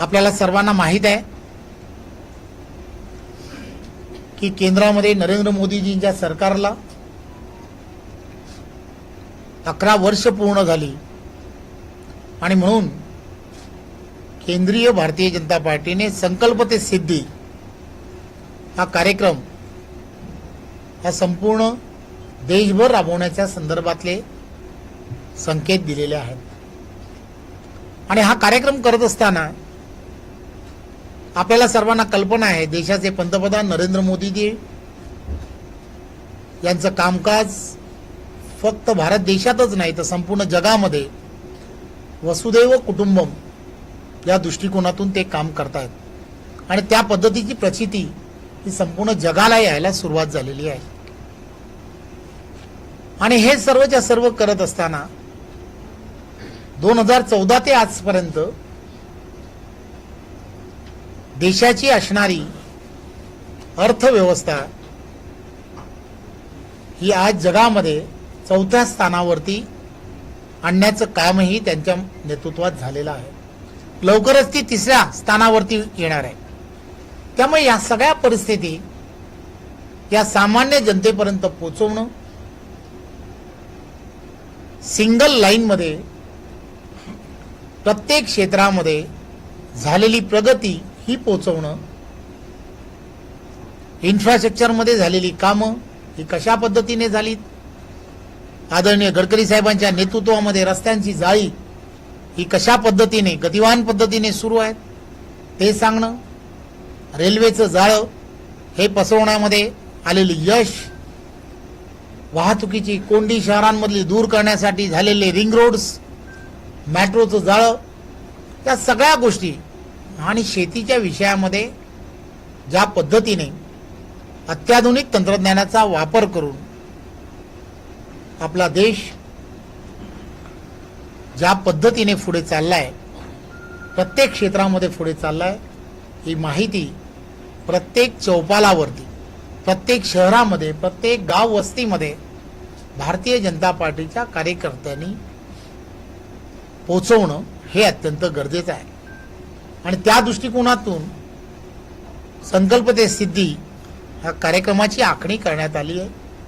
आपल्याला सर्वांना माहीत आहे की केंद्रामध्ये नरेंद्र मोदीजींच्या सरकारला अकरा वर्ष पूर्ण झाली. आणि म्हणून केंद्रीय भारतीय जनता पार्टीने संकल्प ते सिद्धी हा कार्यक्रम हा संपूर्ण देशभर राबवण्याच्या संदर्भातले संकेत दिलेले आहेत. आणि हा कार्यक्रम करत असताना आपल्याला सर्वांना कल्पना आहे देशाचे पंतप्रधान नरेंद्र मोदीजी यांचं कामकाज फक्त भारत देशातच नाही तर संपूर्ण जगामध्ये वसुदैव कुटुंबम या दृष्टिकोनातून ते काम करतायत. आणि त्या पद्धतीची प्रचिती ही संपूर्ण जगाला यायला सुरुवात झालेली आहे. आणि हे सर्वच्या सर्व करत असताना दोन हजार चौदा ते आजपर्यंत देशाची असणारी अर्थव्यवस्था ही आज जगामध्ये चौथ्या स्थानावरती आणण्याचं कामही त्यांच्या नेतृत्वात झालेलं आहे. लवकरच ती तिसऱ्या स्थानावरती येणार आहे. त्यामुळे या सगळ्या परिस्थिती या सामान्य जनतेपर्यंत पोचवणं सिंगल लाईनमध्ये प्रत्येक क्षेत्रामध्ये झालेली प्रगती ही पोचवणं इन्फ्रास्ट्रक्चरमध्ये झालेली कामं ही कशा पद्धतीने झालीत? आदरणीय गडकरी साहेबांच्या नेतृत्वामध्ये रस्त्यांची जाळी ही कशा पद्धतीने गतिवान पद्धतीने सुरू आहेत? ते सांगणं रेल्वेचं जाळं हे पसरवण्यामध्ये आलेले यश वाहतुकीची कोंडी शहरांमधली दूर करण्यासाठी झालेले रिंग रोड्स मेट्रोचं जाळं या सगळ्या गोष्टी आणि शेतीच्या विषयामध्ये ज्या पद्धतीने अत्याधुनिक तंत्रज्ञानाचा वापर करून आपला देश ज्या पद्धतीने पुढे चाललाय प्रत्येक क्षेत्रामध्ये पुढे चाललाय ही माहिती प्रत्येक चौपालावरती प्रत्येक शहरामध्ये प्रत्येक गाव वस्तीमध्ये भारतीय जनता पार्टीच्या कार्यकर्त्यांनी पोचवणं हे अत्यंत गरजेचं आहे. आणि त्या दृष्टिकोनातून संकल्प ते सिद्धी ह्या कार्यक्रमाची आखणी करण्यात आली आहे.